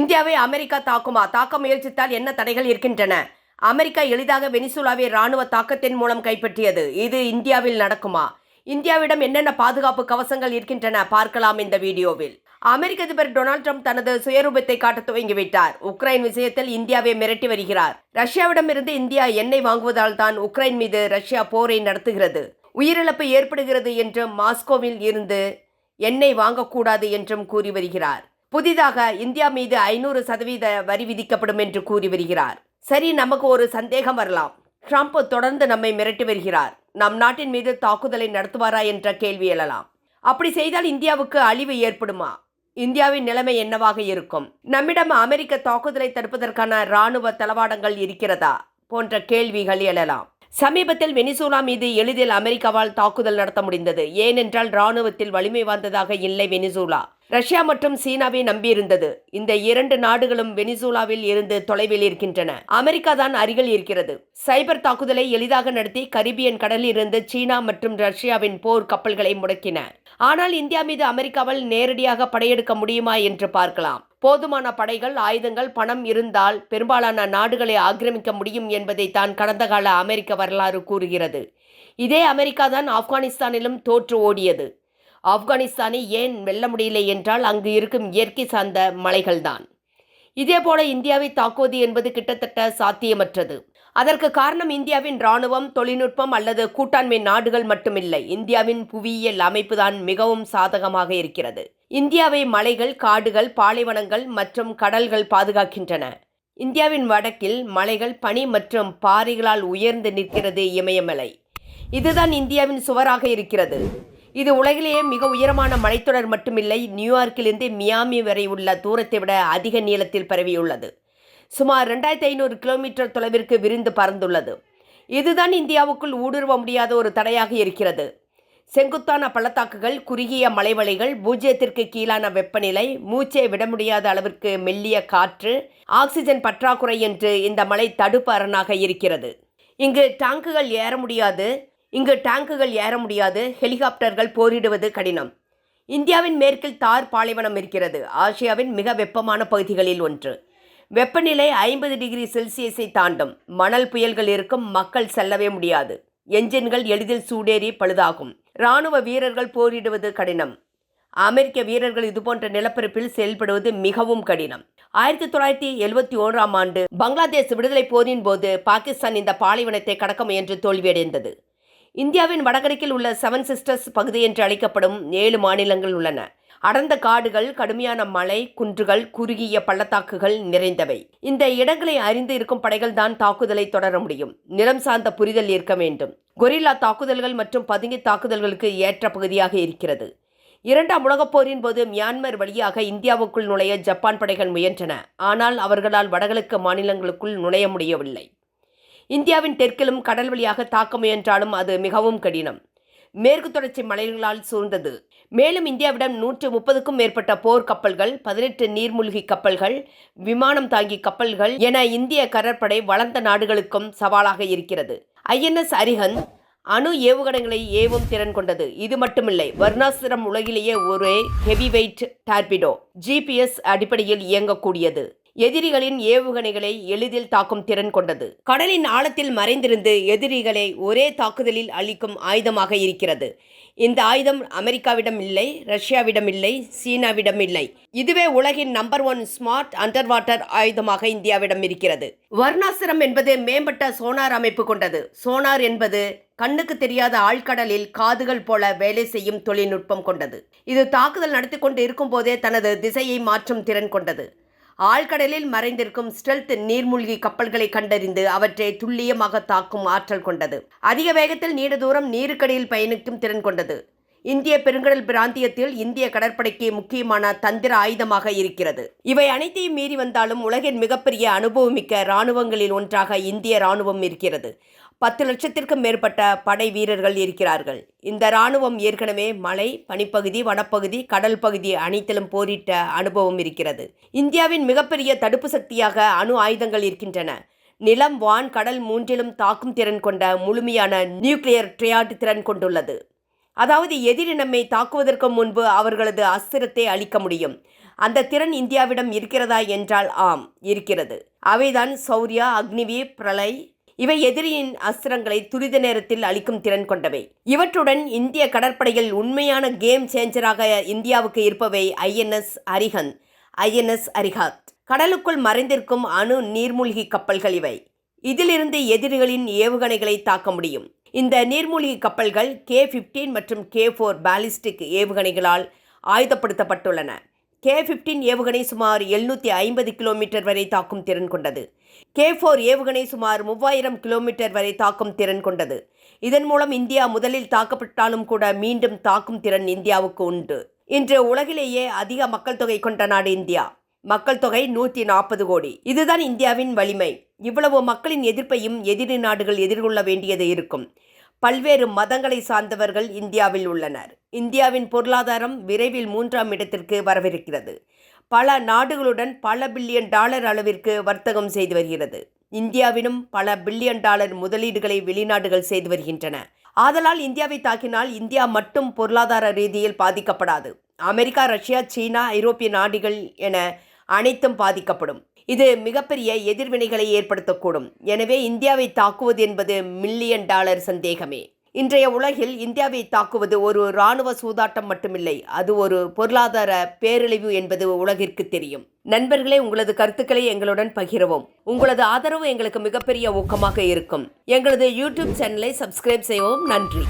இந்தியாவை அமெரிக்கா தாக்குமா? தாக்க முயற்சித்தால் என்ன தடைகள் இருக்கின்றன? அமெரிக்கா எளிதாக வெனிசுலாவை ராணுவ தாக்கத்தின் மூலம் கைப்பற்றியது. இது இந்தியாவில் நடக்குமா? இந்தியாவிடம் என்னென்ன பாதுகாப்பு கவசங்கள் இருக்கின்றன? பார்க்கலாம் இந்த வீடியோவில். அமெரிக்க அதிபர் டொனால்ட் ட்ரம்ப் தனது சுயரூபத்தை காட்ட துவங்கிவிட்டார். உக்ரைன் விஷயத்தில் இந்தியாவை மிரட்டி வருகிறார். ரஷ்யாவிடமிருந்து இந்தியா எண்ணெய் வாங்குவதால் தான் உக்ரைன் மீது ரஷ்யா போரை நடத்துகிறது. உயிரிழப்பு ஏற்படுகிறது என்றும் மாஸ்கோவில் இருந்து எண்ணெய் வாங்கக்கூடாது என்றும் கூறி வருகிறார். புதிதாக இந்தியா மீது ஐநூறு சதவீத வரி விதிக்கப்படும் என்று கூறி வருகிறார். சரி நமக்கு ஒரு சந்தேகம் வரலாம். ட்ரம்ப் தொடர்ந்து நம்மை மிரட்டி வருகிறார். நம் நாட்டின் மீது தாக்குதலை நடத்துவாரா என்ற கேள்வி எழலாம். அப்படி செய்தால் இந்தியாவுக்கு அழிவு ஏற்படுமா? இந்தியாவின் நிலைமை என்னவாக இருக்கும்? நம்மிடம் அமெரிக்க தாக்குதலை தடுப்பதற்கான இராணுவ தளவாடங்கள் இருக்கிறதா? போன்ற கேள்விகள் எழலாம். சமீபத்தில் வெனிசூலா மீது எளிதில் அமெரிக்காவால் தாக்குதல் நடத்த முடிந்தது. ஏனென்றால் இராணுவத்தில் வலிமை வாய்ந்ததாக இல்லை வெனிசூலா. ரஷ்யா மற்றும் சீனாவை நம்பியிருந்தது. இந்த இரண்டு நாடுகளும் வெனிசூலாவில் இருந்து தொலைவில் இருக்கின்றன. அமெரிக்கா தான் அருகில் இருக்கிறது. சைபர் தாக்குதலை எளிதாக நடத்தி கரிபியன் கடலில் இருந்து சீனா மற்றும் ரஷ்யாவின் போர் கப்பல்களை முடக்கின. ஆனால் இந்தியா மீது அமெரிக்காவால் நேரடியாக படையெடுக்க முடியுமா என்று பார்க்கலாம். போதுமான படைகள் ஆயுதங்கள் பணம் இருந்தால் பெரும்பாலான நாடுகளை ஆக்கிரமிக்க முடியும் என்பதை தான் கடந்த கால அமெரிக்க வரலாறு கூறுகிறது. இதே அமெரிக்கா தான் ஆப்கானிஸ்தானிலும் தோற்று ஓடியது. ஆப்கானிஸ்தானை ஏன் வெல்ல முடியலை என்றால் அங்கு இருக்கும் இயற்கை சார்ந்த மலைகள்தான். இதேபோல இந்தியாவை தாக்குவது என்பது கிட்டத்தட்ட சாத்தியமற்றது. அதற்கு காரணம் இந்தியாவின் இராணுவம் தொழில்நுட்பம் அல்லது கூட்டாண்மை நாடுகள் மட்டுமில்லை. இந்தியாவின் புவியியல் அமைப்பு தான் மிகவும் சாதகமாக இருக்கிறது. இந்தியாவை மலைகள் காடுகள் பாலைவனங்கள் மற்றும் கடல்கள் பாதுகாக்கின்றன. இந்தியாவின் வடக்கில் மலைகள் பனி மற்றும் பாறைகளால் உயர்ந்து நிற்கிறது இமயமலை. இதுதான் இந்தியாவின் சுவராக இருக்கிறது. இது உலகிலேயே மிக உயரமான மலைத்தொடர் மட்டுமில்லை நியூயார்க்கிலிருந்து மியாமி வரை உள்ள தூரத்தை விட அதிக நீளத்தில் பரவியுள்ளது. சுமார் ரெண்டாயிரத்தி ஐநூறு கிலோமீட்டர் தொலைவிற்கு விரிந்து பறந்துள்ளது. இதுதான் இந்தியாவுக்குள் ஊடுருவ முடியாத ஒரு தடையாக இருக்கிறது. செங்குத்தான பள்ளத்தாக்குகள் குறுகிய மலைவலைகள் பூஜ்ஜியத்திற்கு கீழான வெப்பநிலை மூச்சை விட முடியாத அளவிற்கு மெல்லிய காற்று ஆக்சிஜன் பற்றாக்குறை என்று இந்த மலை தடுப்பு அரணாக இருக்கிறது. இங்கு டாங்குகள் ஏற முடியாது இங்கு டேங்குகள் ஏற முடியாது ஹெலிகாப்டர்கள் போரிடுவது கடினம். இந்தியாவின் மேற்கில் தார் பாலைவனம் இருக்கிறது ஆசியாவின் மிக வெப்பமான பகுதிகளில் ஒன்று. வெப்பநிலை ஐம்பது டிகிரி செல்சியஸை தாண்டும் மணல் புயல்கள் இருக்கும் மக்கள் செல்லவே முடியாது. என்ஜின்கள் எளிதில் சூடேறி பழுதாகும். இராணுவ வீரர்கள் போரிடுவது கடினம். அமெரிக்க வீரர்கள் இதுபோன்ற நிலப்பரப்பில் செயல்படுவது மிகவும் கடினம். ஆயிரத்தி தொள்ளாயிரத்தி எழுபத்தி ஓராம் ஆண்டு பங்களாதேஷ் விடுதலை போரின் போது பாகிஸ்தான் இந்த பாலைவனத்தை கடக்க முயன்று தோல்வியடைந்தது. இந்தியாவின் வடகிழக்கில் உள்ள செவன் சிஸ்டர்ஸ் பகுதி என்று அழைக்கப்படும் ஏழு மாநிலங்கள் உள்ளன. அடர்ந்த காடுகள் கடுமையான மலை குன்றுகள் குறுகிய பள்ளத்தாக்குகள் நிறைந்தவை. இந்த இடங்களை அறிந்து இருக்கும் படைகள் தான் தாக்குதலை தொடர முடியும். நிலம் சார்ந்த புரிதல் இருக்க வேண்டும். கொரில்லா தாக்குதல்கள் மற்றும் பதுங்கி தாக்குதல்களுக்கு ஏற்ற பகுதியாக இருக்கிறது. இரண்டாம் உலகப் போரின் போது மியான்மர் வழியாக இந்தியாவுக்குள் நுழைய ஜப்பான் படைகள் முயன்றன. ஆனால் அவர்களால் வடகிழக்கு மாநிலங்களுக்குள் நுழைய முடியவில்லை. இந்தியாவின் தெற்கிலும் கடல் வழியாக தாக்க முயன்றாலும் அது மிகவும் கடினம். மேற்கு தொடர்ச்சி மலைகளால் சூழ்ந்தது. மேலும் இந்தியாவிடம் நூற்று முப்பதுக்கும் மேற்பட்ட போர் கப்பல்கள் பதினெட்டு நீர்மூழ்கி கப்பல்கள் விமானம் தாங்கி கப்பல்கள் என இந்திய கடற்படை வளர்ந்த நாடுகளுக்கும் சவாலாக இருக்கிறது. ஐஎன்எஸ் அரிஹந்த் அணு ஏவுகணைகளை ஏவும் திறன் கொண்டது. இது மட்டுமில்லை வர்ணாசிரம் உலகிலேயே ஒரே ஹெவி வெயிட் டார்பிடோ ஜிபிஎஸ் அடிப்படையில் இயங்கக்கூடியது. எதிரிகளின் ஏவுகணைகளை எளிதில் தாக்கும் திறன் கொண்டது. கடலின் ஆழத்தில் மறைந்திருந்து எதிரிகளை ஒரே தாக்குதலில் அளிக்கும் ஆயுதமாக இருக்கிறது. இந்த ஆயுதம் அமெரிக்காவிடம் இல்லை ரஷ்யாவிடம் இல்லை சீனாவிடம் இல்லை. இதுவே உலகின் number one smart under water ஆயுதமாக இந்தியாவிடம் இருக்கிறது. வர்ணாசிரம் என்பது மேம்பட்ட சோனார் அமைப்பு கொண்டது. சோனார் என்பது கண்ணுக்கு தெரியாத ஆழ்கடலில் காதுகள் போல வேலை செய்யும் தொழில்நுட்பம் கொண்டது. இது தாக்குதல் நடத்தி கொண்டு இருக்கும் போதே தனது திசையை மாற்றும் திறன் கொண்டது. ஆழ்கடலில் மறைந்திருக்கும் ஸ்டெல்த் நீர்மூழ்கி கப்பல்களை கண்டறிந்து அவற்றை துல்லியமாக தாக்கும் ஆற்றல் கொண்டது. அதிக வேகத்தில் நீண்ட தூரம் நீருக்கடியில் பயணிக்கும் திறன் கொண்டது. இந்திய பெருங்கடல் பிராந்தியத்தில் இந்திய கடற்படைக்கு முக்கியமான தந்திர ஆயுதமாக இருக்கிறது. இவை அனைத்தையும் மீறி வந்தாலும் உலகின் மிகப்பெரிய அனுபவமிக்க இராணுவங்களில் ஒன்றாக இந்திய இராணுவம் இருக்கிறது. பத்து லட்சத்திற்கும் மேற்பட்ட படை வீரர்கள் இருக்கிறார்கள். இந்த இராணுவம் ஏற்கனவே மலை பனிப்பகுதி வனப்பகுதி கடல் பகுதி அனைத்திலும் போரிட்ட அனுபவம் இருக்கிறது. இந்தியாவின் மிகப்பெரிய தடுப்பு சக்தியாக அணு ஆயுதங்கள் இருக்கின்றன. நிலம் வான் கடல் மூன்றிலும் தாக்கும் திறன் கொண்ட முழுமையான நியூக்ளியர் ட்ரியாட் திறன் கொண்டுள்ளது. அதாவது எதிரி நம்மை தாக்குவதற்கு முன்பு அவர்களது அஸ்திரத்தை அளிக்க முடியும். அந்த திறன் இந்தியாவிடம் இருக்கிறதா என்றால் ஆம் இருக்கிறது. அவைதான் சௌர்யா அக்னிவி பிரளய் இவை எதிரியின் அஸ்திரங்களை துரித நேரத்தில் அளிக்கும் திறன் கொண்டவை. இவற்றுடன் இந்திய கடற்படையில் உண்மையான கேம் சேஞ்சராக இந்தியாவுக்கு இருப்பவை ஐஎன்எஸ் அரிஹந்த் ஐஎன்எஸ் அரிஹாத். கடலுக்குள் மறைந்திருக்கும் அணு நீர்மூழ்கி கப்பல்கள் இவை. இதிலிருந்து எதிரிகளின் ஏவுகணைகளை தாக்க முடியும். இந்த நீர்மூழ்கி கப்பல்கள் கே ஃபிஃப்டீன் மற்றும் கே ஃபோர் பாலிஸ்டிக் ஏவுகணைகளால் ஆயுதப்படுத்தப்பட்டுள்ளன. கே ஃபிஃப்டீன் ஏவுகணை சுமார் எழுநூற்றி ஐம்பது கிலோமீட்டர் வரை தாக்கும் திறன் கொண்டது. கே ஃபோர் ஏவுகணை சுமார் மூவாயிரம் கிலோமீட்டர் வரை தாக்கும் திறன் கொண்டது. இதன் மூலம் இந்தியா முதலில் தாக்கப்பட்டாலும் கூட மீண்டும் தாக்கும் திறன் இந்தியாவுக்கு உண்டு. இன்று உலகிலேயே அதிக மக்கள் தொகை கொண்ட நாடு இந்தியா. மக்கள் தொகை நூற்றி நாற்பது கோடி. இதுதான் இந்தியாவின் வலிமை. இவ்வளவு மக்களின் எதிர்ப்பையும் எதிரி நாடுகள் எதிர்கொள்ள வேண்டியது இருக்கும். பல்வேறு மதங்களை சார்ந்தவர்கள் இந்தியாவில் உள்ளனர். இந்தியாவின் பொருளாதாரம் விரைவில் மூன்றாம் இடத்திற்கு வரவிருக்கிறது. பல நாடுகளுடன் பல பில்லியன் டாலர் அளவிற்கு வர்த்தகம் செய்து வருகிறது. இந்தியாவிலும் பல பில்லியன் டாலர் முதலீடுகளை வெளிநாடுகள் செய்து வருகின்றன. ஆதலால் இந்தியாவை தாக்கினால் இந்தியா மட்டும் பொருளாதார ரீதியில் பாதிக்கப்படாது. அமெரிக்கா ரஷ்யா சீனா ஐரோப்பிய நாடுகள் என அனைத்தும் பாதிக்கப்படும். இது மிகப்பெரிய எதிர்வினைகளை ஏற்படுத்தக்கூடும். எனவே இந்தியாவை தாக்குவது என்பது மில்லியன் டாலர் சந்தேகமே. இன்றைய உலகில் இந்தியாவை தாக்குவது ஒரு இராணுவ சூதாட்டம் மட்டுமில்லை. அது ஒரு பொருளாதார பேரழிவு என்பது உலகிற்கு தெரியும். நண்பர்களே உங்களது கருத்துக்களை எங்களுடன் பகிரவும். உங்களது ஆதரவு எங்களுக்கு மிகப்பெரிய ஊக்கமாக இருக்கும். எங்களது யூடியூப் சேனலை சப்ஸ்கிரைப் செய்யவும் நன்றி.